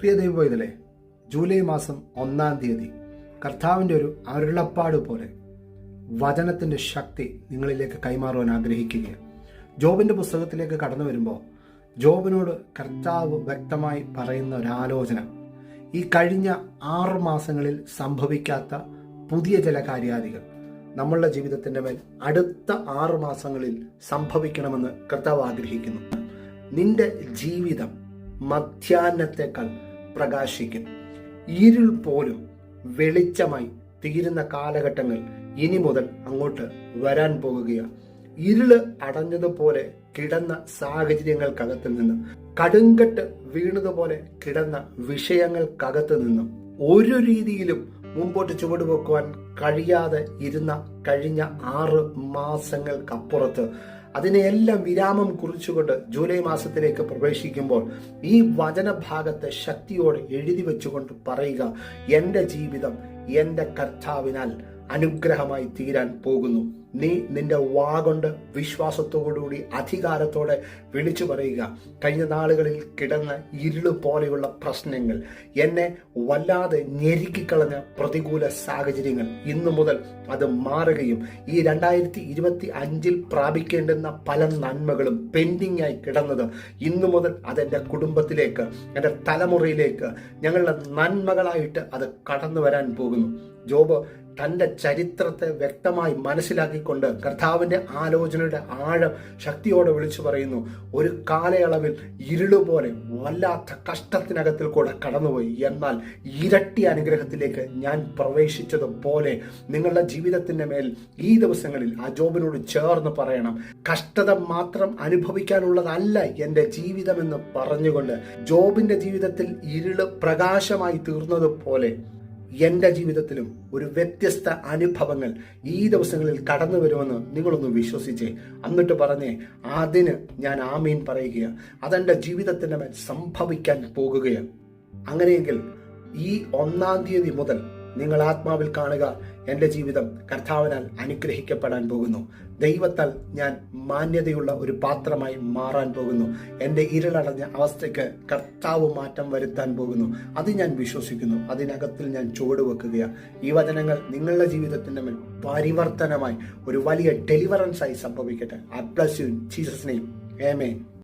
പ്രിയ ദൈവപോയതല്ലേ July മാസം ഒന്നാം തീയതി. കർത്താവിന്റെ ഒരു അരുളപ്പാട് പോലെ വചനത്തിന്റെ ശക്തി നിങ്ങളിലേക്ക് കൈമാറുവാൻ ആഗ്രഹിക്കുകയാണ്. ജോബിന്റെ പുസ്തകത്തിലേക്ക് കടന്നു വരുമ്പോൾ ജോബിനോട് കർത്താവ് വ്യക്തമായി പറയുന്ന ഒരു ആലോചന. ഈ കഴിഞ്ഞ ആറ് മാസങ്ങളിൽ സംഭവിക്കാത്ത പുതിയ ചില കാര്യാദികൾ നമ്മളുടെ ജീവിതത്തിന്റെ മേൽ അടുത്ത ആറ് മാസങ്ങളിൽ സംഭവിക്കണമെന്ന് കർത്താവ് ആഗ്രഹിക്കുന്നു. നിന്റെ ജീവിതം മധ്യാഹ്നത്തെക്കാൾ പ്രകാശിക്കും. ഇരുൾ പോലും വെളിച്ചമായി തീരുന്ന കാലഘട്ടങ്ങൾ ഇനി മുതൽ അങ്ങോട്ട് വരാൻ പോകുകയാണ്. ഇരുൾ അടഞ്ഞതുപോലെ കിടന്ന സാഹചര്യങ്ങൾക്കകത്ത് നിന്ന് കടുങ്കട്ട് വീണതുപോലെ കിടന്ന വിഷയങ്ങൾക്കകത്ത് നിന്നും ഒരു രീതിയിലും മുമ്പോട്ട് ചുവടുവെക്കുവാൻ കഴിയാതെ ഇരുന്ന കഴിഞ്ഞ ആറ് മാസങ്ങൾക്കപ്പുറത്ത് അതിനെയെല്ലാം വിരാമം കുറിച്ചുകൊണ്ട് ജൂലൈ മാസത്തിലേക്ക് പ്രവേശിക്കുമ്പോൾ ഈ വചനഭാഗത്തെ ശക്തിയോടെ എഴുതി വെച്ചുകൊണ്ട് പറയുക എന്റെ ജീവിതം എന്റെ കർത്താവിനാൽ അനുഗ്രഹമായി തീരാൻ പോകുന്നു. നീ നിന്റെ വാ കൊണ്ട് വിശ്വാസത്തോടുകൂടി അധികാരത്തോടെ വിളിച്ചു പറയുക. കഴിഞ്ഞ നാളുകളിൽ കിടന്ന ഇരുൾ പോലെയുള്ള പ്രശ്നങ്ങൾ എന്നെ വല്ലാതെ ഞെരുക്കിക്കളഞ്ഞ പ്രതികൂല സാഹചര്യങ്ങൾ ഇന്നു മുതൽ അത് മാറുകയും ഈ രണ്ടായിരത്തി ഇരുപത്തി അഞ്ചിൽ പ്രാപിക്കേണ്ടുന്ന പല നന്മകളും പെൻഡിങ് ആയി കിടന്നത് ഇന്നു മുതൽ അതെന്റെ കുടുംബത്തിലേക്ക് എന്റെ തലമുറയിലേക്ക് ഞങ്ങളുടെ നന്മകളായിട്ട് അത് കടന്നു വരാൻ പോകുന്നു. ജോബ് തന്റെ ചരിത്രത്തെ വ്യക്തമായി മനസ്സിലാക്കിക്കൊണ്ട് കർത്താവിന്റെ ആലോചനയുടെ ആഴം ശക്തിയോടെ വിളിച്ചു പറയുന്നു. ഒരു കാലയളവിൽ ഇരുളുപോലെ വല്ലാത്ത കഷ്ടത്തിനകത്തിൽ കൂടെ കടന്നുപോയി. എന്നാൽ ഇരട്ടി അനുഗ്രഹത്തിലേക്ക് ഞാൻ പ്രവേശിച്ചതുപോലെ നിങ്ങളുടെ ജീവിതത്തിന്റെ മേൽ ഈ ദിവസങ്ങളിൽ ആ ജോബിനോട് ചേർന്ന് പറയണം. കഷ്ടത മാത്രം അനുഭവിക്കാനുള്ളതല്ല എന്റെ ജീവിതമെന്ന് പറഞ്ഞുകൊണ്ട് ജോബിന്റെ ജീവിതത്തിൽ ഇരുൾ പ്രകാശമായി തീർന്നതുപോലെ എന്റെ ജീവിതത്തിലും ഒരു വ്യത്യസ്ത അനുഭവങ്ങൾ ഈ ദിവസങ്ങളിൽ കടന്നു വരുമെന്ന് നിങ്ങളൊന്ന് വിശ്വസിച്ചേ. എന്നിട്ട് പറഞ്ഞേ അതിന് ഞാൻ ആമീൻ പറയുകയാണ്. അതെന്റെ ജീവിതത്തിന്റെ മേൽ സംഭവിക്കാൻ പോകുകയാണ്. അങ്ങനെയെങ്കിൽ ഈ ഒന്നാം തീയതി മുതൽ നിങ്ങൾ ആത്മാവിൽ കാണുക. എന്റെ ജീവിതം കർത്താവിനാൽ അനുഗ്രഹിക്കപ്പെടാൻ പോകുന്നു. ദൈവത്താൽ ഞാൻ മാന്യതയുള്ള ഒരു പാത്രമായി മാറാൻ പോകുന്നു. എന്റെ ഇരുളടഞ്ഞ അവസ്ഥയ്ക്ക് കർത്താവ് മാറ്റം വരുത്താൻ പോകുന്നു. അത് ഞാൻ വിശ്വസിക്കുന്നു. അതിനകത്തിൽ ഞാൻ ചുവടുവെക്കുകയാണ് ഈ വചനങ്ങൾ നിങ്ങളുടെ ജീവിതത്തിന്റെ മേൽ പരിവർത്തനമായി ഒരു വലിയ ഡെലിവറൻസായി സംഭവിക്കട്ടെ. അപ്ലസ് യു ജീസസ് നെയ്മ്